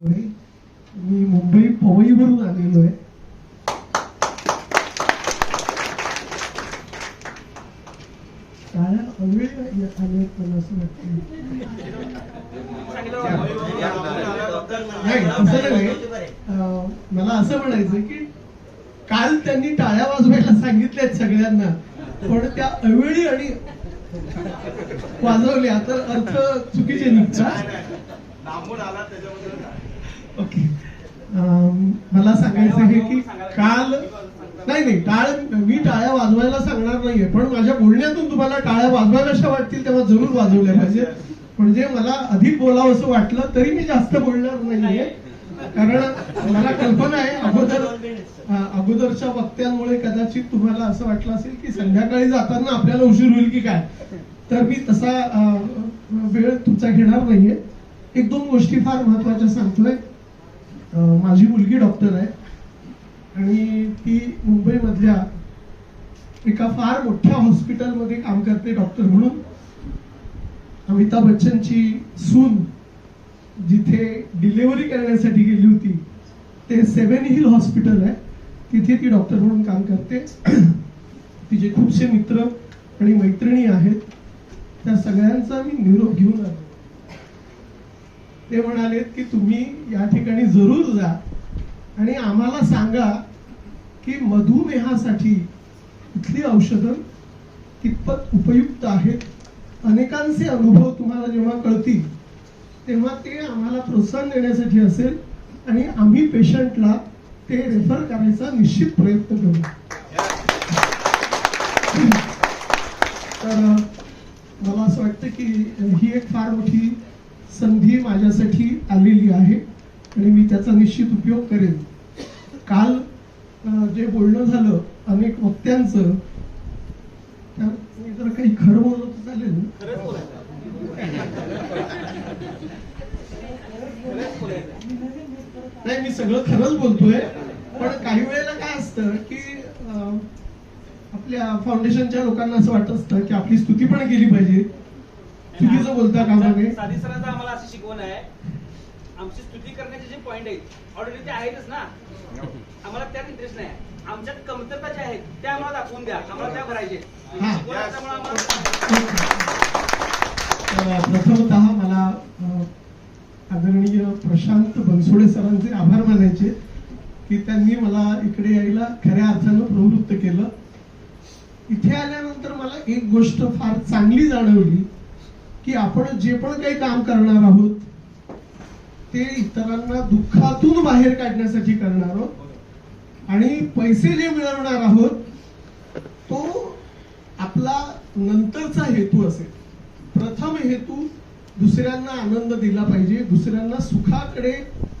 मी मुंबई पवईवरून आलेलो आहे. कारण अवेळ आले मला असं वाटतं नाही असं नाही. मला असं म्हणायचं की काल त्यांनी टाळ्या वाजवायला सांगितल्यात सगळ्यांना पण त्या अवेळी आणि वाजवल्या तर अर्थ चुकीचे निघतात. ओके. मला सांगायचं आहे की काल नाही नाही टाळ मी टाळ्या वाजवायला सांगणार नाहीये पण माझ्या बोलण्यातून तुम्हाला टाळ्या वाजवाव्याशा वाटतील तेव्हा जरूर वाजवल्या पाहिजे. म्हणजे मला अधिक बोलावं असं वाटलं तरी मी जास्त बोलणार नाहीये. कारण मला कल्पना आहे अगोदर अगोदरच्या वक्त्यांमुळे कदाचित तुम्हाला असं वाटलं असेल की संध्याकाळी जाताना आपल्याला उशीर होईल की काय. तर मी तसा वेळ तुमचा घेणार नाहीये. एक दोन गोष्टी फार महत्त्वाच्या सांगतोय. माझी मुलगी डॉक्टर आहे. आणि ती मुंबईमधल्या एका फार मोठ्या हॉस्पिटलमध्ये काम करते डॉक्टर म्हणून. अमिताभ बच्चनची सून जिथे डिलिव्हरी करण्यासाठी गेली होती ते सेव्हन हिल हॉस्पिटल आहे. तिथे ती डॉक्टर म्हणून काम करते. तिचे खूपसे मित्र आणि मैत्रिणी आहेत. त्या सगळ्यांचा मी निरोप घेऊन आलो. ते म्हणालेत की तुम्ही या ठिकाणी जरूर जा. आणि आम्हाला सांगा की मधुमेहासाठी इथली औषधं कितपत उपयुक्त आहेत? अनेकांचे अनुभव तुम्हाला जेव्हा कळतील तेव्हा ते आम्हाला प्रोत्साहन देण्यासाठी असेल आणि आम्ही पेशंटला ते रेफर करायचा निश्चित प्रयत्न करू. तर मला असं वाटतं की ही एक फार मोठी संधी माझ्यासाठी आलेली आहे आणि मी त्याचा निश्चित उपयोग करेन. काल जे बोलणं झालं अनेक वक्त्यांचं त्यात मी जर काही खरं बोलत तर चालेल. नाही मी सगळं खरंच बोलतोय पण काही वेळेला काय असतं की आपल्या फाउंडेशनच्या लोकांना असं वाटत असतं की आपली स्तुती पण केली पाहिजे. चुकीचं बोलता कामा नये साधी सरांचा आम्हाला अशी शिकवण आहे. आमची स्तुती करण्याचे जे पॉइंट आहेत ऑलरेडी ते आहेतच ना. आम्हाला त्यात इंटरेस्ट नाही. आमच्यात कमतरता ज्या आहेत त्या आम्हाला दाखवून द्या. आम्हाला त्या भरायचे हा. प्रथमतः मला आदरणीय प्रशांत बनसोडे सरांचे आभार मानायचे की त्यांनी मला इकडे यायला खऱ्या अर्थानं प्रवृत्त केलं. इथे आल्यानंतर मला एक गोष्ट फार चांगली जाणवली. की आपण जे पण काही काम करणार आहोत ते इतरांना दुःखातून बाहेर काढण्यासाठी करणार आहोत. आणि पैसे जे मिळवणार आहोत तो आपला नंतरचा हेतू असेल. प्रथम हेतू दुसऱ्यांना आनंद दिला पाहिजे दुसऱ्यांना सुखाकडे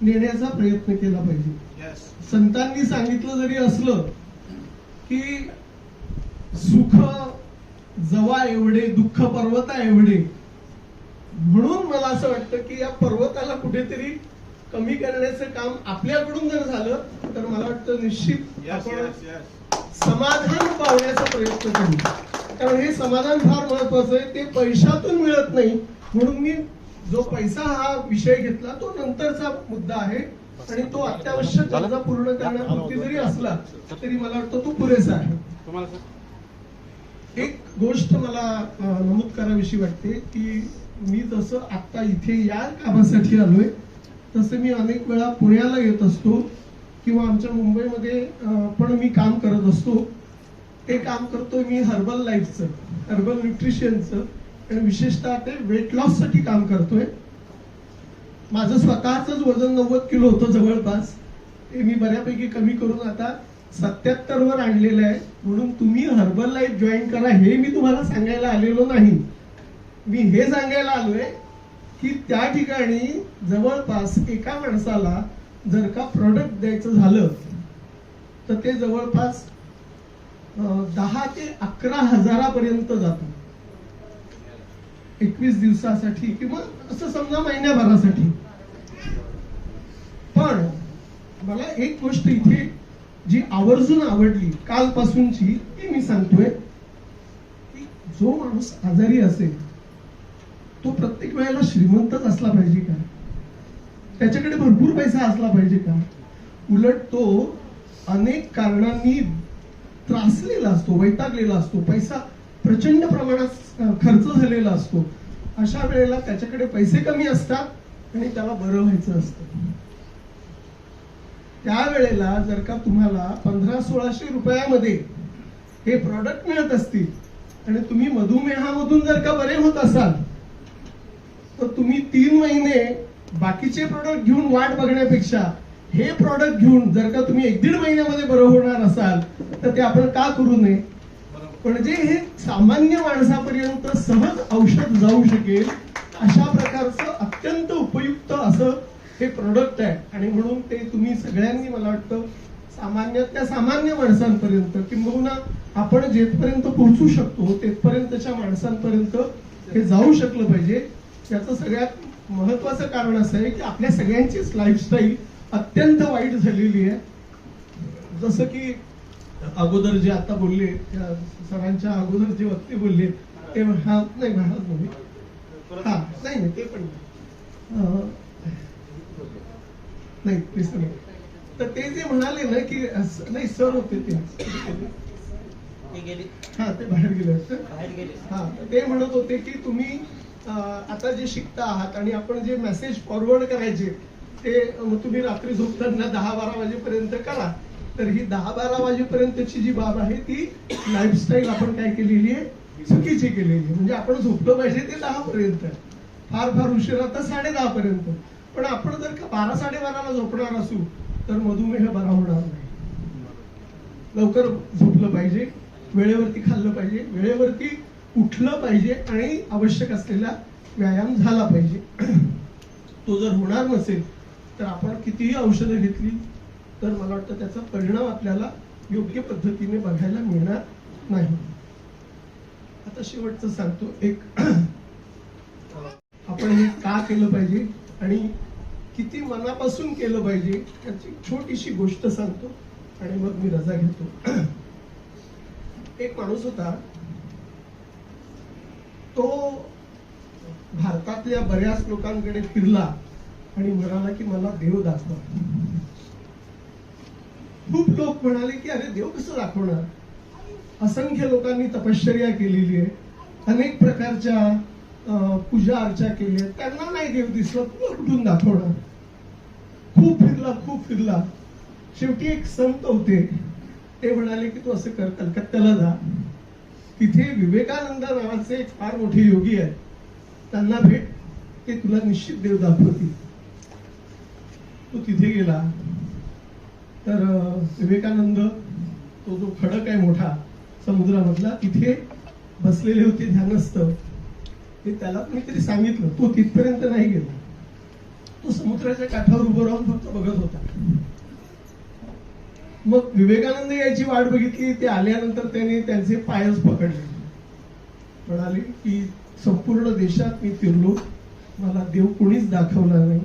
नेण्याचा प्रयत्न केला पाहिजे. संतांनी सांगितलं जरी असलं की सुख जवा एवढे दुःख पर्वता एवढे म्हणून मला असं वाटतं की या पर्वताला कुठेतरी कमी करण्याचं काम आपल्याकडून जर झालं तर मला वाटतं निश्चित आपण समाधान पावण्याचा प्रयत्न करू. कारण हे समाधान फार महत्वाचं आहे. ते पैशातून मिळत नाही. म्हणून मी जो पैसा हा विषय घेतला तो नंतरचा मुद्दा आहे. आणि तो अत्यावश्यक गरजा पूर्ण करण्यापुरती जरी असला तरी मला वाटतं तो पुरेसा आहे. एक गोष्ट मला नमूद करावीशी वाटते की मी जसं आता इथे या कामासाठी आलोय. तसं मी अनेक वेळा पुण्याला येत असतो किंवा आमच्या मुंबईमध्ये पण मी काम करत असतो. ते काम करतोय मी हर्बल लाईफचं हर्बल न्यूट्रिशनचं आणि विशेषतः ते वेट लॉससाठी काम करतोय. माझं स्वतःच वजन नव्वद किलो होतं जवळपास. ते मी बऱ्यापैकी कमी करून आता सत्याहत्तर वर आणलेलं आहे. म्हणून तुम्ही हर्बल लाईफ जॉईन करा हे मी तुम्हाला सांगायला आलेलो नाही. मी हे सांगायला आलोय की त्या ठिकाणी जवळपास एका माणसाला जर का प्रोडक्ट द्यायचं झालं तर ते जवळपास दहा ते अकरा हजारापर्यंत जातं. एकवीस दिवसासाठी किंवा असं समजा महिन्याभरासाठी. पण मला एक गोष्ट इथे जी आवर्जून आवडली कालपासूनची ती मी सांगतोय की जो माणूस आजारी असेल तो प्रत्येक वेळेला श्रीमंतच असला पाहिजे का? त्याच्याकडे भरपूर पैसा असला पाहिजे का? उलट तो अनेक कारणांनी त्रासलेला असतो वैतागलेला असतो पैसा प्रचंड प्रमाणात खर्च झालेला असतो. अशा वेळेला त्याच्याकडे पैसे कमी असतात आणि त्याला बरं व्हायचं असतं. त्यावेळेला जर का तुम्हाला पंधरा सोळाशे रुपयामध्ये हे प्रॉडक्ट मिळत असतील आणि तुम्ही मधुमेहामधून जर का बरे होत असाल तर तुम्ही तीन महिने बाकीचे प्रॉडक्ट घेऊन वाट बघण्यापेक्षा हे प्रॉडक्ट घेऊन जर का तुम्ही एक दीड महिन्यामध्ये बरं होणार असाल तर ते आपण का करू नये? म्हणजे हे सामान्य माणसापर्यंत सहज औषध जाऊ शकेल अशा प्रकारचं अत्यंत उपयुक्त असं हे प्रोडक्ट आहे. आणि म्हणून ते तुम्ही सगळ्यांनी मला वाटतं सामान्य त्या सामान्य माणसांपर्यंत किंबहुना आपण जेथपर्यंत पोहोचू शकतो तेथपर्यंतच्या माणसांपर्यंत हे जाऊ शकलं पाहिजे. याचं सगळ्यात महत्वाचं कारण असं आहे की आपल्या सगळ्यांचीच लाईफस्टाईल अत्यंत वाईट झालेली आहे. जसं की अगोदर जे आता बोलले त्या सरांच्या अगोदर जे वक्ते बोलले ते हा नाही परत हा नाही नाही ते पण नाही. तेच नाही तर ते जे म्हणाले ना की नाही सर होते ते. हा ते बाहेर गेले गेले. हा ते म्हणत होते की तुम्ही आता जे शिकता आहात आणि आपण जे मेसेज फॉरवर्ड करायचे ते तुम्ही रात्री झोपताना दहा बारा वाजेपर्यंत करा. तर ही दहा बारा वाजेपर्यंतची जी बाब आहे ती लाईफस्टाईल आपण काय केलेली आहे? चुकीची केलेली आहे. म्हणजे आपण झोपलं पाहिजे ते दहा पर्यंत. फार फार उशिरा तर साडे दहा पर्यंत. पण आपण जर का बारा साडेबाराला झोपणार असू तर मधुमेह बरा होणार नाही. लवकर झोपलं पाहिजे. वेळेवरती खाल्लं पाहिजे. वेळेवरती उठलं पाहिजे आणि आवश्यक असलेला व्यायाम झाला पाहिजे. तो जर होणार नसेल तर आपण कितीही औषधं घेतली तर मला वाटतं त्याचा परिणाम आपल्याला योग्य पद्धतीने बघायला मिळणार नाही. आता शेवटचं सांगतो. एक आपण हे का केलं पाहिजे आणि किती मनापासून केलं पाहिजे याची छोटीशी गोष्ट सांगतो आणि मग मी रजा घेतो. एक माणूस होता तो भारतातल्या बऱ्याच लोकांकडे फिरला आणि म्हणाला की मला देव दाखवा. खूप लोक म्हणाले की अरे देव कसं दाखवणार? असंख्य लोकांनी तपश्चर्या केलेली आहे. अनेक प्रकारच्या पूजा अर्चा केली आहे त्यांना नाही देव दिसला तुला कुठून दाखवणार? खूप फिरला खूप फिरला. शेवटी एक संत होते. ते म्हणाले की तू असं कर कलकत्त्याला जा. तिथे विवेकानंद नावाचे एक फार मोठे योगी आहेत. त्यांना भेट ते तुला निश्चित देव दाखवतील. तो तिथे गेला. तर विवेकानंद तो जो खडक आहे मोठा समुद्रामधला तिथे बसलेले होते ध्यानस्थ. ते त्याला कोणीतरी सांगितलं. तो तिथपर्यंत नाही गेला. तो समुद्राच्या काठावर उभं राहून फक्त बघत होता. मग विवेकानंद याची वाट बघितली ते आल्यानंतर त्याने त्यांचे पायच पकडले. म्हणाले की संपूर्ण देशात मी फिरलो. मला देव कोणीच दाखवला नाही.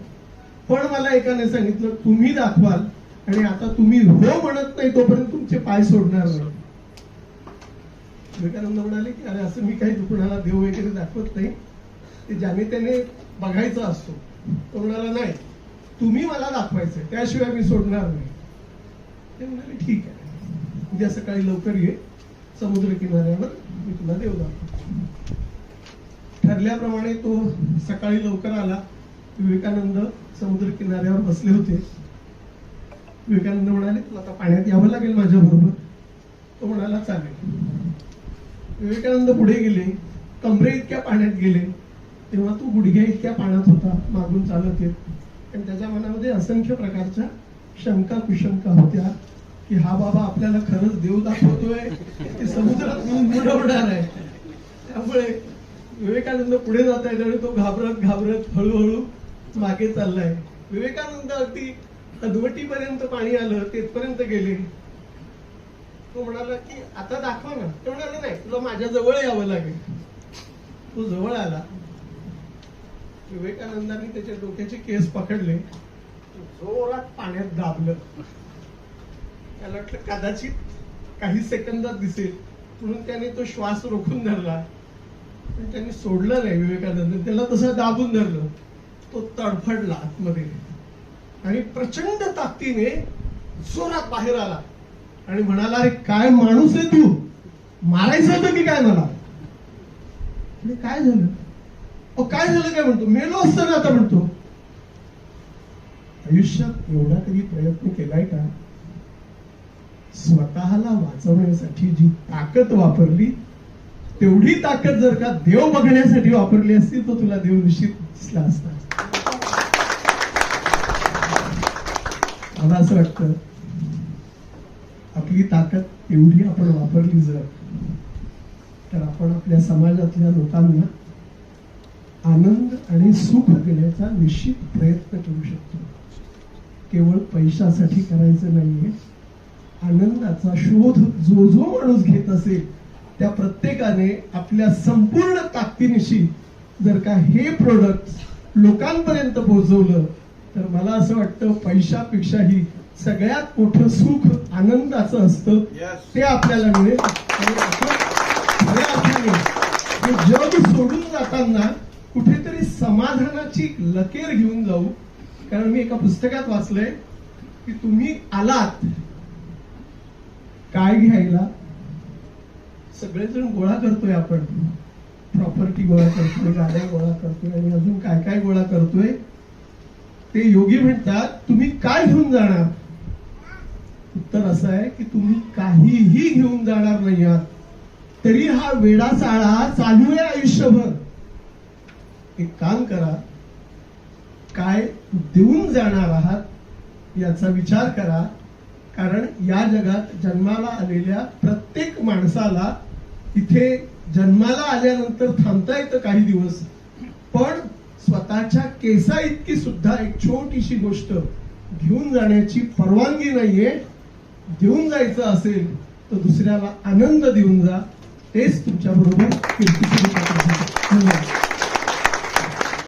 पण मला एकाने सांगितलं तुम्ही दाखवाल. आणि आता तुम्ही हो म्हणत नाही तोपर्यंत तुमचे पाय सोडणार नाही. विवेकानंद म्हणाले की अरे असं मी काही कुणाला देव वगैरे दाखवत नाही. ते ज्याने त्याने बघायचा असतो. तो म्हणाला नाही तुम्ही मला दाखवायचंय. त्याशिवाय मी सोडणार नाही. ते म्हणाले ठीक आहे. उद्या सकाळी लवकर ये. समुद्र किनाऱ्यावर मी तुला देव दाखवतो. ठरल्याप्रमाणे तो सकाळी लवकर आला. विवेकानंद समुद्र किनाऱ्यावर बसले होते. विवेकानंद म्हणाले तुला आता पाण्यात यावं लागेल माझ्या बरोबर तो म्हणाला चालेल. विवेकानंद पुढे गेले. कमरे इतक्या पाण्यात गेले. तेव्हा तो गुडघ्या इतक्या पाण्यात होता मागून चालत येत. आणि त्याच्या मनामध्ये असंख्य प्रकारच्या शंका कुशंका होत्या की हा बाबा आपल्याला खरंच देव दाखवतोय? की समुद्रात बुडवणार आहे. त्यामुळे विवेकानंद पुढे जात आहेत आणि तो घाबरत घाबरत हळूहळू मागे चाललाय. विवेकानंद अगदी अधवटीपर्यंत पाणी आलं तेथपर्यंत गेले. तो म्हणाला की आता दाखवा ना. ते म्हणाले नाही तुला माझ्या जवळ यावं लागेल. तो जवळ आला. विवेकानंदांनी त्याच्या डोक्याचे केस पकडले. जोरात पाण्यात दाबलं. त्याला वाटलं कदाचित काही सेकंदात दिसेल. म्हणून त्याने तो श्वास रोखून धरला. पण त्यांनी सोडलं नाही विवेकानंद. त्याला तसं दाबून धरलं. तो तडफडला आतमध्ये. आणि प्रचंड ताकदीने जोरात बाहेर आला. आणि म्हणाला अरे काय माणूस आहे तू? मारायचं होतं की काय मला? काय झालं? अहो काय झालं? काय म्हणतो? मेलो असतं ना आता म्हणतो. आयुष्यात एवढा कधी प्रयत्न केलाय का? स्वतःला वाचवण्यासाठी जी ताकद वापरली तेवढी ताकद जर का देव बघण्यासाठी वापरली असती तर तुला देव निश्चित दिसला असता. मला असं वाटतं आपली ताकद एवढी आपण वापरली जर तर आपण आपल्या समाजातल्या लोकांना आनंद आणि सुख देण्याचा निश्चित प्रयत्न करू शकतो. केवळ पैशासाठी करायचं नाहीये. आनंदाचा शोध जो जो माणूस घेत असेल त्या प्रत्येकाने आपल्या संपूर्ण ताकदीनिशी जर का हे प्रोडक्ट लोकांपर्यंत पोहोचवलं तर मला असं वाटतं पैशापेक्षाही सगळ्यात मोठं सुख आनंदाचं असतं. ते आपल्याला मिळेल. आणि आपण खऱ्या अर्थाने जग सोडून जाताना कुठेतरी समाधानाची लकेर घेऊन जाऊ. कारण मी एका पुस्तकात वाचलंय की तुम्ही आलात. काय घ्यायला? सगळेजण गोळा करतोय आपण. प्रॉपर्टी गोळा करतोय गाड्या गोळा करतोय आणि अजून काय काय गोळा करतोय? ते योगी म्हणतात तुम्ही काय घेऊन जाणार? उत्तर असं आहे की तुम्ही काहीही घेऊन जाणार नाही आहात. तरी हा वेडा चाळा चालू आहे आयुष्यभर. एक काम करा. काय देऊन जाणार आहात याचा विचार करा. कारण या जगात जन्माला आलेल्या प्रत्येक माणसाला इथे जन्माला आल्यानंतर थांबता येतं काही दिवस. पण स्वतःच्या केसा इतकी सुद्धा एक छोटीशी गोष्ट. घेऊन जाण्याची परवानगी नाहीये. देऊन जायचं असेल तर दुसऱ्याला आनंद देऊन जा. तेच तुमच्या बरोबर